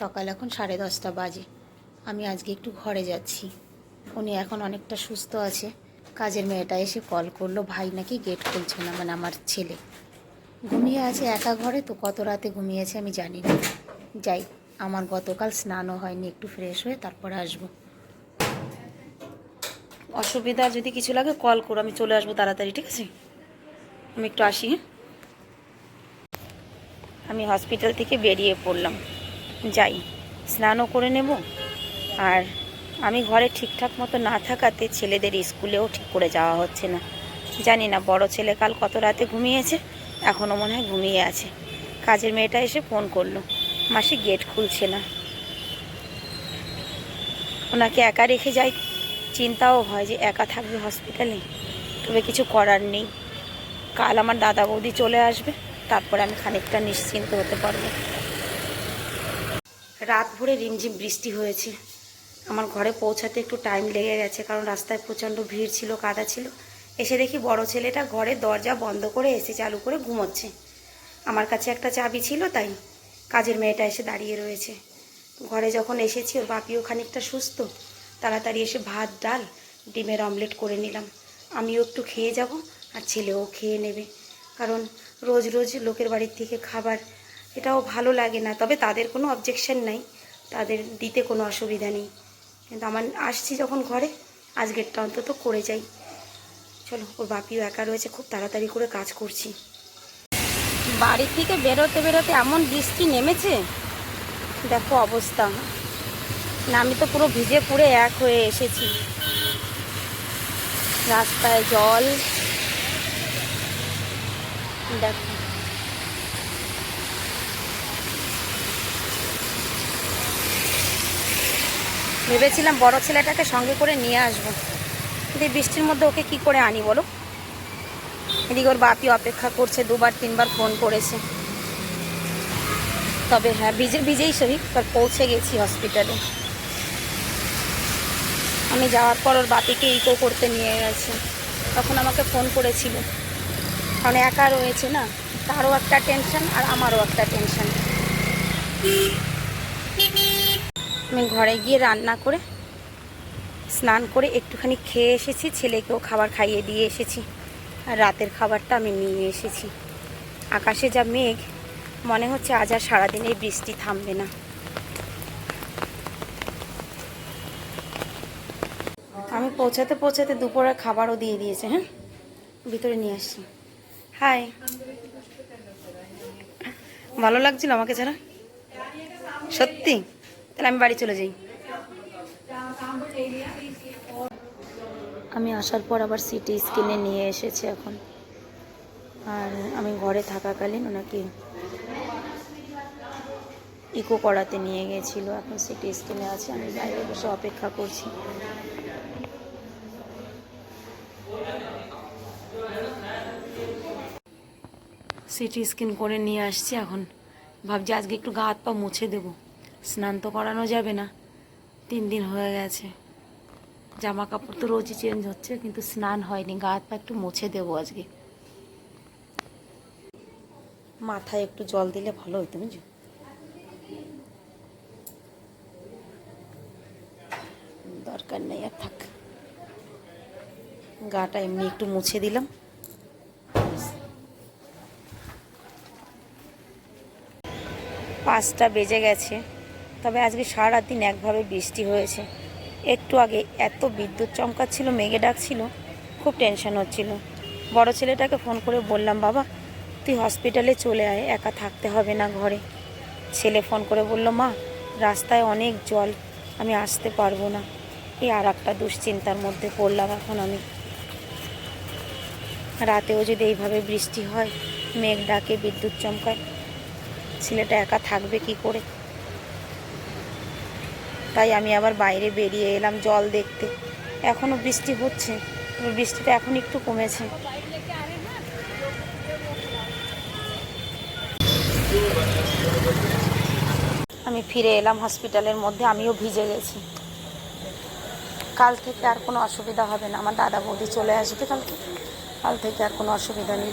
সকাল এখন সাড়ে দশটা বাজে। আমি আজকে একটু ঘরে যাচ্ছি। উনি এখন অনেকটা সুস্থ আছে। কাজের মেয়েটা এসে কল করল, ভাই নাকি গেট খুলছে না মানে আমার ছেলে। ঘুমিয়ে আছে একা ঘরে, তো কত রাতে ঘুমিয়েছে আমি জানি না। যাই, আমার গতকাল স্নানও হয়নি, একটু ফ্রেশ হয়ে তারপরে আসব। অসুবিধা, যদি কিছু লাগে কল করো, আমি চলে আসব তাড়াতাড়ি, ঠিক আছে? আমি একটু আসি হ্যাঁ? আমি হসপিটাল থেকে বেরিয়ে পড়লাম। যাই, স্নানও করে নেব। আর আমি ঘরে ঠিকঠাক মতো না থাকাতে ছেলেদের স্কুলেও ঠিক করে যাওয়া হচ্ছে না। জানি না, বড় ছেলে কাল কত রাতে ঘুমিয়েছে এখনও মনে হয় ঘুমিয়ে আছে। কাজের মেয়েটা এসে ফোন করল, মাসি গেট খুলছে না। ওনাকে একা রেখে যাই, চিন্তাও হয় যে একা থাকবে হসপিটালে। তবে কিছু করার নেই। কাল আমার দাদা বৌদি চলে আসবে, তারপরে আমি খানিকটা নিশ্চিন্ত হতে পারব। রাত ভরে রিমঝিম বৃষ্টি হয়েছে আমার ঘরে পৌঁছাতে একটু টাইম লেগে গেছে, কারণ রাস্তায় প্রচণ্ড ভিড় ছিল, কাদা ছিল। এসে দেখি বড় ছেলেটা ঘরে দরজা বন্ধ করে এসে চালু করে ঘুমোচ্ছে। আমার কাছে একটা চাবি ছিল তাই কাজের মেয়েটা এসে দাঁড়িয়ে রয়েছে। ঘরে যখন এসেছি, ওর বাপিও খানিকটা সুস্থ। তাড়াতাড়ি এসে ভাত, ডাল, ডিমের অমলেট করে নিলাম। আমিও একটু খেয়ে যাব আর ছেলেও খেয়ে নেবে। কারণ রোজ রোজ লোকের বাড়ির থেকে খাবার এটাও ভালো লাগে না। তবে তাদের কোনো অবজেকশন নাই। তাদের দিতে কোনো অসুবিধা নেই। কিন্তু আমার, আসছি যখন ঘরে, আজকেরটা অন্তত করে যাই। চলো, ওর বাপিও একা রয়েছে, খুব তাড়াতাড়ি করে কাজ করছি। বাড়ি থেকে বেরোতে বেরোতে এমন বৃষ্টি নেমেছে? দেখো অবস্থা। না, আমি তো পুরো ভিজে পুড়ে এক হয়ে এসেছি। রাস্তায় জল। দেখো। ভেবেছিলাম বড় ছেলেটাকে সঙ্গে করে নিয়ে আসব। কিন্তু বৃষ্টির মধ্যে ওকে কি করে আনি বলো? এদিকে ওর বাপি অপেক্ষা করছে, দুবার, তিনবার ফোন করেছে। তবে হ্যাঁ ভিজে ভিজেই সহি তার পৌঁছে গেছি হসপিটালে আমি যাওয়ার পর ওর বাপিকে ইকো করতে নিয়ে গেছে। তখন আমাকে ফোন করেছিল। কারণ একা রয়েছে না, তারও একটা টেনশন আর আমারও একটা টেনশন আমি ঘরে গিয়ে রান্না করে, স্নান করে একটুখানি খেয়ে এসেছি, ছেলেকেও খাবার খাইয়ে দিয়ে এসেছি। আর রাতের খাবারটা আমি নিয়ে এসেছি। আকাশে যা মেঘ, মনে হচ্ছে আজ আর সারাদিন এই বৃষ্টি থামবে না। আমি পৌঁছাতে পৌঁছাতে দুপুরে খাবারও দিয়ে দিয়েছে হ্যাঁ? ভিতরে নিয়ে আসছি। হাই। ভালো লাগছিল আমাকে ছাড়া? সত্যি? তাহলে আমি বাড়ি চলে যাই। আমি আসার পর আবার সিটি স্ক্যানে নিয়ে এসেছে এখন। আর আমি ঘরে থাকাকালীন ওনাকে ইকো করাতে নিয়ে গেছিল। এখন সিটি স্ক্যানে আছে আমি বাইরে বসে অপেক্ষা করছি। সিটি স্ক্যান করে নিয়ে আসছি এখন। ভাবছি আজকে একটু গা হাত পা মুছে দেবো। স্নান তো করানো যাবে না। তিন দিন হয়ে গেছে। জামা কাপড় তো রোজই চেঞ্জ হচ্ছে, কিন্তু স্নান হয়নি। গা হাত পা একটু মুছে দেবো আজকে। মাথায় একটু জল দিলে ভালো হতো বুঝো দরকার নেই, আর থাক। গাটা এমনি একটু মুছে দিলাম। পাঁচটা বেজে গেছে। তবে আজকে সারা দিন একভাবে বৃষ্টি হয়েছে। একটু আগে এত বিদ্যুৎ চমকাচ্ছিল, মেঘে ডাকছিল, খুব টেনশন হচ্ছিল। বড় ছেলেটাকে ফোন করে বললাম, বাবা, তুই হসপিটালে চলে আয়, একা থাকতে হবে না ঘরে। ছেলে ফোন করে বলল, মা, রাস্তায় অনেক জল, আমি আসতে পারব না। এই আর একটা দুশ্চিন্তার মধ্যে পড়লাম এখন আমি। রাতেও যদি এইভাবে বৃষ্টি হয়, মেঘ ডাকে, বিদ্যুৎ চমকায়, ছেলেটা একা থাকবে কি করে? তাই আমি আবার বাইরে বেরিয়ে এলাম জল দেখতে। এখনও বৃষ্টি হচ্ছে বৃষ্টিটা এখন একটু কমেছে। আমি ফিরে এলাম হসপিটালের মধ্যে, আমিও ভিজে গেছি। কাল থেকে আর কোনো অসুবিধা হবে না। আমার দাদা বৌদি চলে আসবে কালকে। কাল থেকে আর কোনো অসুবিধা নেই।